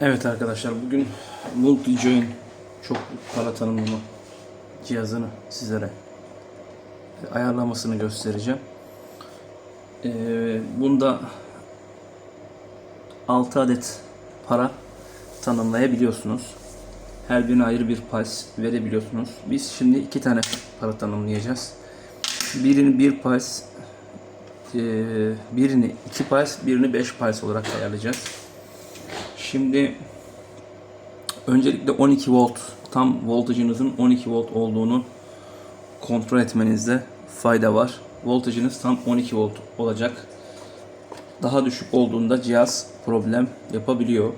Evet arkadaşlar bugün MultiJoin çok para tanımlama cihazını sizlere ayarlamasını göstereceğim. Ee, bunda 6 adet para tanımlayabiliyorsunuz. Her birine ayrı bir pals verebiliyorsunuz. Biz şimdi iki tane para tanımlayacağız. Birini bir pals, e, birini iki pals, birini beş pals olarak ayarlayacağız. Şimdi öncelikle 12 volt tam voltajınızın 12 volt olduğunu kontrol etmenizde fayda var. Voltajınız tam 12 volt olacak. Daha düşük olduğunda cihaz problem yapabiliyor.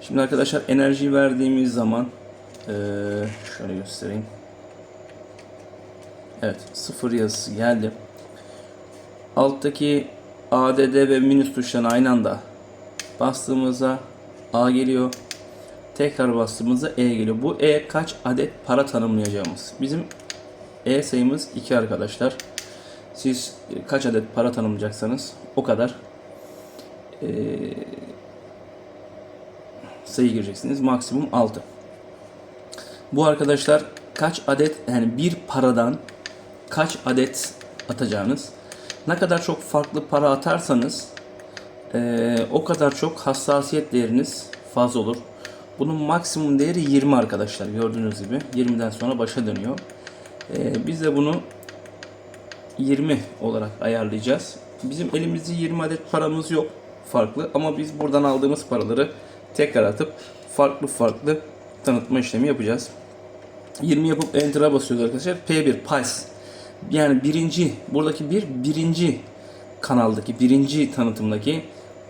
Şimdi arkadaşlar enerji verdiğimiz zaman şöyle göstereyim. Evet sıfır yazısı geldi. Alttaki ADD ve minus tuşlarına aynı anda bastığımızda A geliyor. Tekrar bastığımızda E geliyor. Bu E kaç adet para tanımlayacağımız. Bizim E sayımız 2 arkadaşlar. Siz kaç adet para tanımlayacaksanız o kadar e, sayı gireceksiniz. Maksimum 6. Bu arkadaşlar kaç adet yani bir paradan kaç adet atacağınız. Ne kadar çok farklı para atarsanız ee, o kadar çok hassasiyet değeriniz fazla olur. Bunun maksimum değeri 20 arkadaşlar gördüğünüz gibi 20'den sonra başa dönüyor. Ee, biz de bunu 20 olarak ayarlayacağız. Bizim elimizde 20 adet paramız yok farklı ama biz buradan aldığımız paraları tekrar atıp farklı farklı tanıtma işlemi yapacağız. 20 yapıp Enter'a basıyoruz arkadaşlar. P1 Pulse yani birinci buradaki bir birinci kanaldaki birinci tanıtımdaki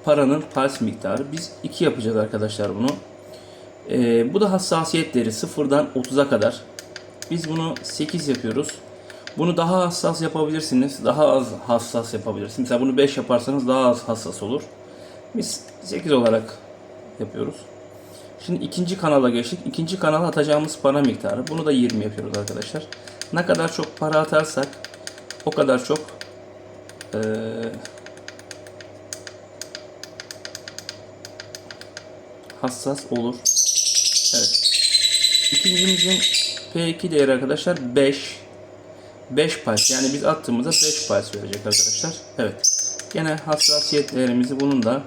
paranın pulse miktarı. Biz 2 yapacağız arkadaşlar bunu. Ee, bu da hassasiyet değeri sıfırdan 30'a kadar. Biz bunu 8 yapıyoruz. Bunu daha hassas yapabilirsiniz. Daha az hassas yapabilirsiniz. Mesela bunu 5 yaparsanız daha az hassas olur. Biz 8 olarak yapıyoruz. Şimdi ikinci kanala geçtik. İkinci kanala atacağımız para miktarı. Bunu da 20 yapıyoruz arkadaşlar. Ne kadar çok para atarsak o kadar çok eee hassas olur. Evet. İkincimizin P2 değeri arkadaşlar 5. 5 pulse. Yani biz attığımızda 5 pulse verecek arkadaşlar. Evet. Gene hassasiyet değerimizi bunun da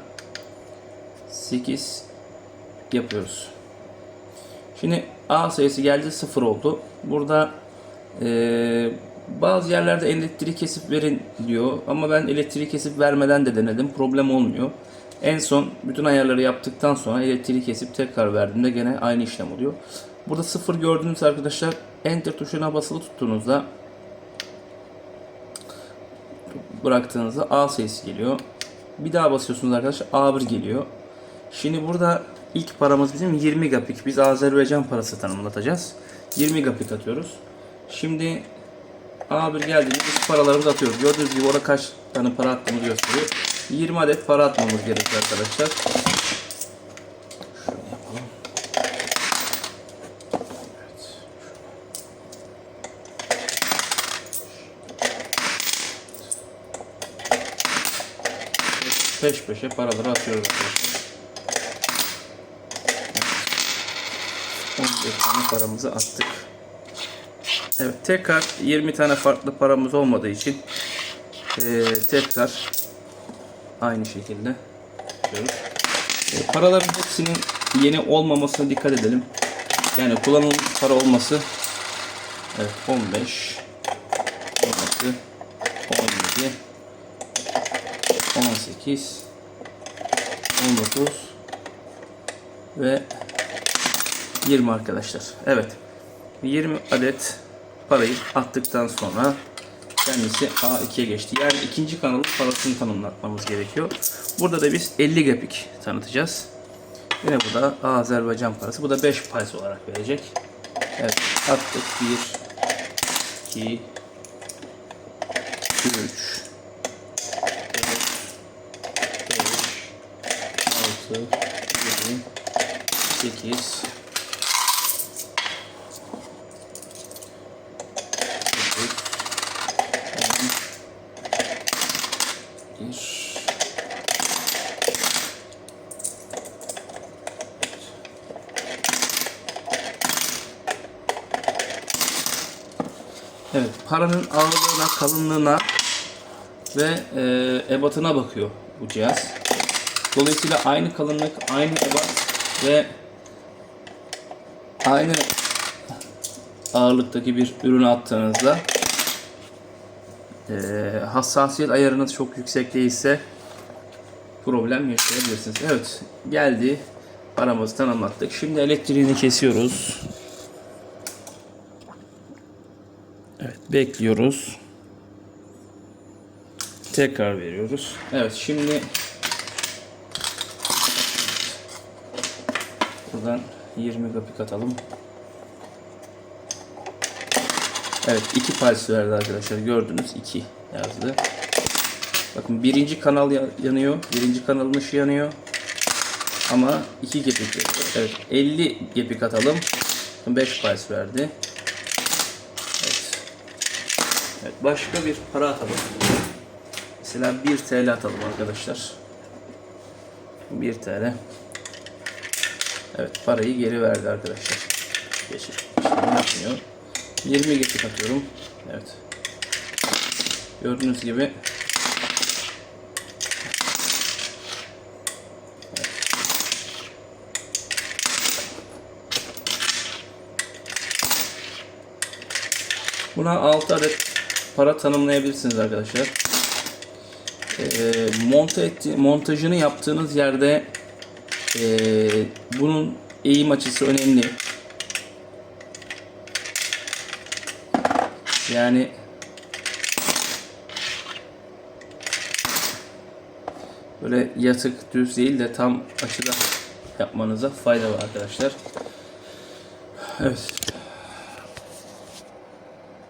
8 yapıyoruz. Şimdi A sayısı geldi 0 oldu. Burada eee, bazı yerlerde elektriği kesip verin diyor. Ama ben elektriği kesip vermeden de denedim. Problem olmuyor. En son bütün ayarları yaptıktan sonra elektriği kesip tekrar verdiğimde gene aynı işlem oluyor. Burada 0 gördüğünüz arkadaşlar Enter tuşuna basılı tuttuğunuzda bıraktığınızda A sayısı geliyor. Bir daha basıyorsunuz arkadaşlar A1 geliyor. Şimdi burada ilk paramız bizim 20 gapik. Biz Azerbaycan parası tanımlatacağız. 20 gapik atıyoruz. Şimdi A1 geldiğinde biz paralarımızı atıyoruz. Gördüğünüz gibi orada kaç tane para attığımızı gösteriyor. 20 adet para atmamız gerekiyor arkadaşlar. Şöyle yapalım. Evet. Peş peşe paraları atıyoruz arkadaşlar. Evet. 11 tane paramızı attık. Evet tekrar 20 tane farklı paramız olmadığı için eee, tekrar aynı şekilde. E, paraların hepsinin yeni olmamasına dikkat edelim. Yani kullanılmış para olması evet 15 16 17 18 19 ve 20 arkadaşlar. Evet. 20 adet parayı attıktan sonra kendisi A2'ye geçti. Yani ikinci kanalın parasını tanımlatmamız gerekiyor. Burada da biz 50 gapik tanıtacağız. Yine bu da Azerbaycan parası. Bu da 5 pals olarak verecek. Evet. Attık. 1 2 3 4 5 6 7 8 Bir. Evet, paranın ağırlığına, kalınlığına ve e, ebatına bakıyor bu cihaz. Dolayısıyla aynı kalınlık, aynı ebat ve aynı ağırlıktaki bir ürünü attığınızda e, hassasiyet ayarınız çok yüksek değilse problem yaşayabilirsiniz. Evet, geldi. Paramızı tanımlattık. Şimdi elektriğini kesiyoruz. Evet, bekliyoruz. Tekrar veriyoruz. Evet, şimdi buradan 20 gapik atalım. Evet, iki pals verdi arkadaşlar. Gördünüz, 2 yazdı. Bakın birinci kanal ya- yanıyor. Birinci kanalın ışığı yanıyor. Ama 2 gepik veriyor. Evet, 50 gepik atalım. 5 pals verdi. Evet. Evet, başka bir para atalım. Mesela 1 TL atalım arkadaşlar. 1 TL. Evet parayı geri verdi arkadaşlar. Geçir. İşlemi yapmıyor. 20 geçik atıyorum. Evet. Gördüğünüz gibi Evet. Buna 6 adet para tanımlayabilirsiniz arkadaşlar. Ee, monte etti, montajını yaptığınız yerde ee, bunun eğim açısı önemli. Yani böyle yatık düz değil de tam açıda yapmanıza fayda var arkadaşlar. Evet.